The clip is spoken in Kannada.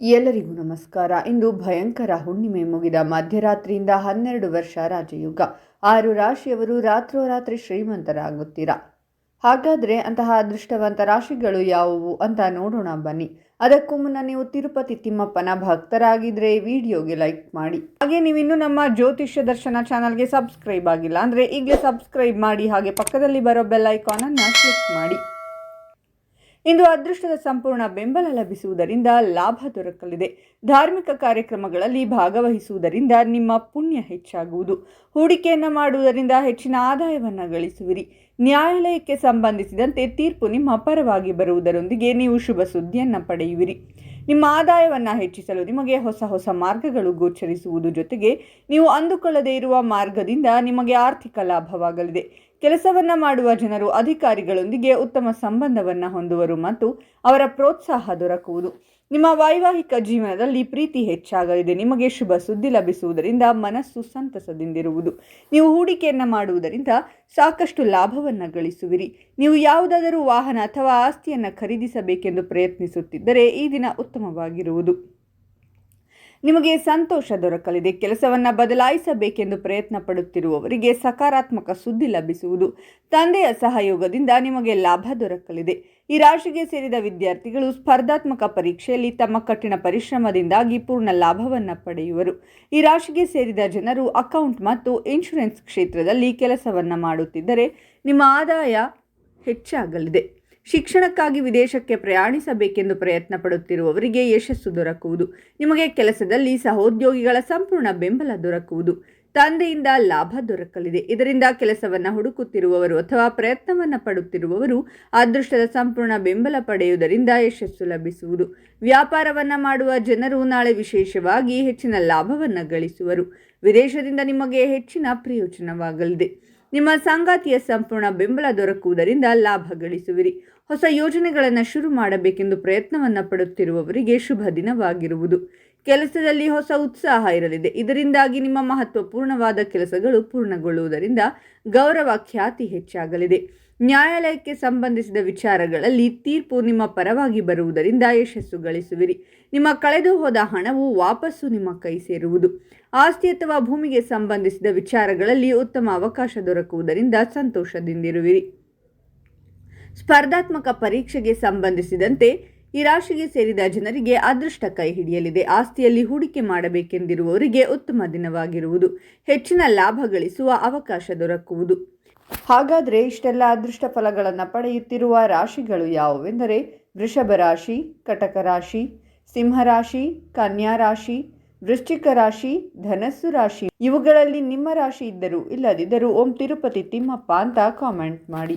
ಎಲ್ಲರಿಗೂ ನಮಸ್ಕಾರ. ಇಂದು ಭಯಂಕರ ಹುಣ್ಣಿಮೆ ಮುಗಿದ ಮಧ್ಯರಾತ್ರಿಯಿಂದ ಹನ್ನೆರಡು ವರ್ಷ ರಾಜಯುಗ. ಆರು ರಾಶಿಯವರು ರಾತ್ರೋರಾತ್ರಿ ಶ್ರೀಮಂತರಾಗುತ್ತೀರಾ? ಹಾಗಾದರೆ ಅಂತಹ ಅದೃಷ್ಟವಂತ ರಾಶಿಗಳು ಯಾವುವು ಅಂತ ನೋಡೋಣ ಬನ್ನಿ. ಅದಕ್ಕೂ ಮುನ್ನ ನೀವು ತಿರುಪತಿ ತಿಮ್ಮಪ್ಪನ ಭಕ್ತರಾಗಿದ್ದರೆ ವಿಡಿಯೋಗೆ ಲೈಕ್ ಮಾಡಿ. ಹಾಗೆ ನೀವು ಇನ್ನೂ ನಮ್ಮ ಜ್ಯೋತಿಷ್ಯ ದರ್ಶನ ಚಾನಲ್ಗೆ ಸಬ್ಸ್ಕ್ರೈಬ್ ಆಗಿಲ್ಲ ಅಂದರೆ ಈಗಲೇ ಸಬ್ಸ್ಕ್ರೈಬ್ ಮಾಡಿ ಹಾಗೆ ಪಕ್ಕದಲ್ಲಿ ಬರೋ ಬೆಲ್ ಐಕಾನನ್ನು ಕ್ಲಿಕ್ ಮಾಡಿ. ಇಂದು ಅದೃಷ್ಟದ ಸಂಪೂರ್ಣ ಬೆಂಬಲ ಲಭಿಸುವುದರಿಂದ ಲಾಭ ದೊರಕಲಿದೆ. ಧಾರ್ಮಿಕ ಕಾರ್ಯಕ್ರಮಗಳಲ್ಲಿ ಭಾಗವಹಿಸುವುದರಿಂದ ನಿಮ್ಮ ಪುಣ್ಯ ಹೆಚ್ಚಾಗುವುದು. ಹೂಡಿಕೆಯನ್ನು ಮಾಡುವುದರಿಂದ ಹೆಚ್ಚಿನ ಆದಾಯವನ್ನು ಗಳಿಸುವಿರಿ. ನ್ಯಾಯಾಲಯಕ್ಕೆ ಸಂಬಂಧಿಸಿದಂತೆ ತೀರ್ಪು ನಿಮ್ಮ ಪರವಾಗಿ ಬರುವುದರೊಂದಿಗೆ ನೀವು ಶುಭ ಸುದ್ದಿಯನ್ನು ಪಡೆಯುವಿರಿ. ನಿಮ್ಮ ಆದಾಯವನ್ನು ಹೆಚ್ಚಿಸಲು ನಿಮಗೆ ಹೊಸ ಹೊಸ ಮಾರ್ಗಗಳು ಗೋಚರಿಸುವುದು ಜೊತೆಗೆ ನೀವು ಅಂದುಕೊಳ್ಳದೇ ಇರುವ ಮಾರ್ಗದಿಂದ ನಿಮಗೆ ಆರ್ಥಿಕ ಲಾಭವಾಗಲಿದೆ. ಕೆಲಸವನ್ನ ಮಾಡುವ ಜನರು ಅಧಿಕಾರಿಗಳೊಂದಿಗೆ ಉತ್ತಮ ಸಂಬಂಧವನ್ನು ಹೊಂದುವರು ಮತ್ತು ಅವರ ಪ್ರೋತ್ಸಾಹ ದೊರಕುವುದು. ನಿಮ್ಮ ವೈವಾಹಿಕ ಜೀವನದಲ್ಲಿ ಪ್ರೀತಿ ಹೆಚ್ಚಾಗಲಿದೆ. ನಿಮಗೆ ಶುಭ ಸುದ್ದಿ ಲಭಿಸುವುದರಿಂದ ಮನಸ್ಸು ಸಂತಸದಿಂದಿರುವುದು. ನೀವು ಹೂಡಿಕೆಯನ್ನು ಮಾಡುವುದರಿಂದ ಸಾಕಷ್ಟು ಲಾಭವನ್ನು ಗಳಿಸುವಿರಿ. ನೀವು ಯಾವುದಾದರೂ ವಾಹನ ಅಥವಾ ಆಸ್ತಿಯನ್ನು ಖರೀದಿಸಬೇಕೆಂದು ಪ್ರಯತ್ನಿಸುತ್ತಿದ್ದರೆ ಈ ದಿನ ಉತ್ತಮವಾಗಿರುವುದು. ನಿಮಗೆ ಸಂತೋಷ ದೊರಕಲಿದೆ. ಕೆಲಸವನ್ನು ಬದಲಾಯಿಸಬೇಕೆಂದು ಪ್ರಯತ್ನ ಪಡುತ್ತಿರುವವರಿಗೆ ಸಕಾರಾತ್ಮಕ ಸುದ್ದಿ ಲಭಿಸುವುದು ತಂದೆಯ ಸಹಯೋಗದಿಂದ ನಿಮಗೆ ಲಾಭ ದೊರಕಲಿದೆ. ಈ ರಾಶಿಗೆ ಸೇರಿದ ವಿದ್ಯಾರ್ಥಿಗಳು ಸ್ಪರ್ಧಾತ್ಮಕ ಪರೀಕ್ಷೆಯಲ್ಲಿ ತಮ್ಮ ಕಠಿಣ ಪರಿಶ್ರಮದಿಂದಾಗಿ ಪೂರ್ಣ ಲಾಭವನ್ನು ಪಡೆಯುವರು. ಈ ರಾಶಿಗೆ ಸೇರಿದ ಜನರು ಅಕೌಂಟ್ ಮತ್ತು ಇನ್ಶೂರೆನ್ಸ್ ಕ್ಷೇತ್ರದಲ್ಲಿ ಕೆಲಸವನ್ನು ಮಾಡುತ್ತಿದ್ದರೆ ನಿಮ್ಮ ಆದಾಯ ಹೆಚ್ಚಾಗಲಿದೆ. ಶಿಕ್ಷಣಕ್ಕಾಗಿ ವಿದೇಶಕ್ಕೆ ಪ್ರಯಾಣಿಸಬೇಕೆಂದು ಪ್ರಯತ್ನ ಪಡುತ್ತಿರುವವರಿಗೆ ಯಶಸ್ಸು ದೊರಕುವುದು, ನಿಮಗೆ ಕೆಲಸದಲ್ಲಿ ಸಹೋದ್ಯೋಗಿಗಳ ಸಂಪೂರ್ಣ ಬೆಂಬಲ ದೊರಕುವುದು, ತಂದೆಯಿಂದ ಲಾಭ ದೊರಕಲಿದೆ. ಇದರಿಂದ ಕೆಲಸವನ್ನು ಹುಡುಕುತ್ತಿರುವವರು ಅಥವಾ ಪ್ರಯತ್ನವನ್ನು ಪಡುತ್ತಿರುವವರು ಅದೃಷ್ಟದ ಸಂಪೂರ್ಣ ಬೆಂಬಲ ಪಡೆಯುವುದರಿಂದ ಯಶಸ್ಸು ಲಭಿಸುವುದು. ವ್ಯಾಪಾರವನ್ನು ಮಾಡುವ ಜನರು ನಾಳೆ ವಿಶೇಷವಾಗಿ ಹೆಚ್ಚಿನ ಲಾಭವನ್ನು ಗಳಿಸುವರು. ವಿದೇಶದಿಂದ ನಿಮಗೆ ಹೆಚ್ಚಿನ ಪ್ರಯೋಜನವಾಗಲಿದೆ. ನಿಮ್ಮ ಸಂಗಾತಿಯ ಸಂಪೂರ್ಣ ಬೆಂಬಲ ದೊರಕುವುದರಿಂದ ಲಾಭ ಗಳಿಸುವಿರಿ. ಹೊಸ ಯೋಜನೆಗಳನ್ನು ಶುರು ಮಾಡಬೇಕೆಂದು ಪ್ರಯತ್ನವನ್ನು ಪಡುತ್ತಿರುವವರಿಗೆ ಶುಭ ದಿನವಾಗಿರುವುದು. ಕೆಲಸದಲ್ಲಿ ಹೊಸ ಉತ್ಸಾಹ ಇರಲಿದೆ. ಇದರಿಂದಾಗಿ ನಿಮ್ಮ ಮಹತ್ವಪೂರ್ಣವಾದ ಕೆಲಸಗಳು ಪೂರ್ಣಗೊಳ್ಳುವುದರಿಂದ ಗೌರವ ಖ್ಯಾತಿ ಹೆಚ್ಚಾಗಲಿದೆ. ನ್ಯಾಯಾಲಯಕ್ಕೆ ಸಂಬಂಧಿಸಿದ ವಿಚಾರಗಳಲ್ಲಿ ತೀರ್ಪು ನಿಮ್ಮ ಪರವಾಗಿ ಬರುವುದರಿಂದ ಯಶಸ್ಸು ಗಳಿಸುವಿರಿ. ನಿಮ್ಮ ಕಳೆದು ಹೋದ ಹಣವು ವಾಪಸ್ಸು ನಿಮ್ಮ ಕೈ ಸೇರುವುದು. ಆಸ್ತಿ ಅಥವಾ ಭೂಮಿಗೆ ಸಂಬಂಧಿಸಿದ ವಿಚಾರಗಳಲ್ಲಿ ಉತ್ತಮ ಅವಕಾಶ ದೊರಕುವುದರಿಂದ ಸಂತೋಷದಿಂದಿರುವಿರಿ. ಸ್ಪರ್ಧಾತ್ಮಕ ಪರೀಕ್ಷೆಗೆ ಸಂಬಂಧಿಸಿದಂತೆ ಈ ರಾಶಿಗೆ ಸೇರಿದ ಜನರಿಗೆ ಅದೃಷ್ಟ ಕೈ ಹಿಡಿಯಲಿದೆ. ಆಸ್ತಿಯಲ್ಲಿ ಹೂಡಿಕೆ ಮಾಡಬೇಕೆಂದಿರುವವರಿಗೆ ಉತ್ತಮ ದಿನವಾಗಿರುವುದು. ಹೆಚ್ಚಿನ ಲಾಭ ಗಳಿಸುವ ಅವಕಾಶ ದೊರಕುವುದು. ಹಾಗಾದರೆ ಇಷ್ಟೆಲ್ಲ ಅದೃಷ್ಟ ಫಲಗಳನ್ನು ಪಡೆಯುತ್ತಿರುವ ರಾಶಿಗಳು ಯಾವುವೆಂದರೆ ವೃಷಭ ರಾಶಿ, ಕಟಕ ರಾಶಿ ಸಿಂಹರಾಶಿ ಕನ್ಯಾ ರಾಶಿ, ವೃಶ್ಚಿಕ ರಾಶಿ, ಧನಸ್ಸು ರಾಶಿ. ಇವುಗಳಲ್ಲಿ ನಿಮ್ಮ ರಾಶಿ ಇದ್ದರೂ ಇಲ್ಲದಿದ್ದರೂ ಓಂ ತಿರುಪತಿ ತಿಮ್ಮಪ್ಪ ಅಂತ ಕಾಮೆಂಟ್ ಮಾಡಿ.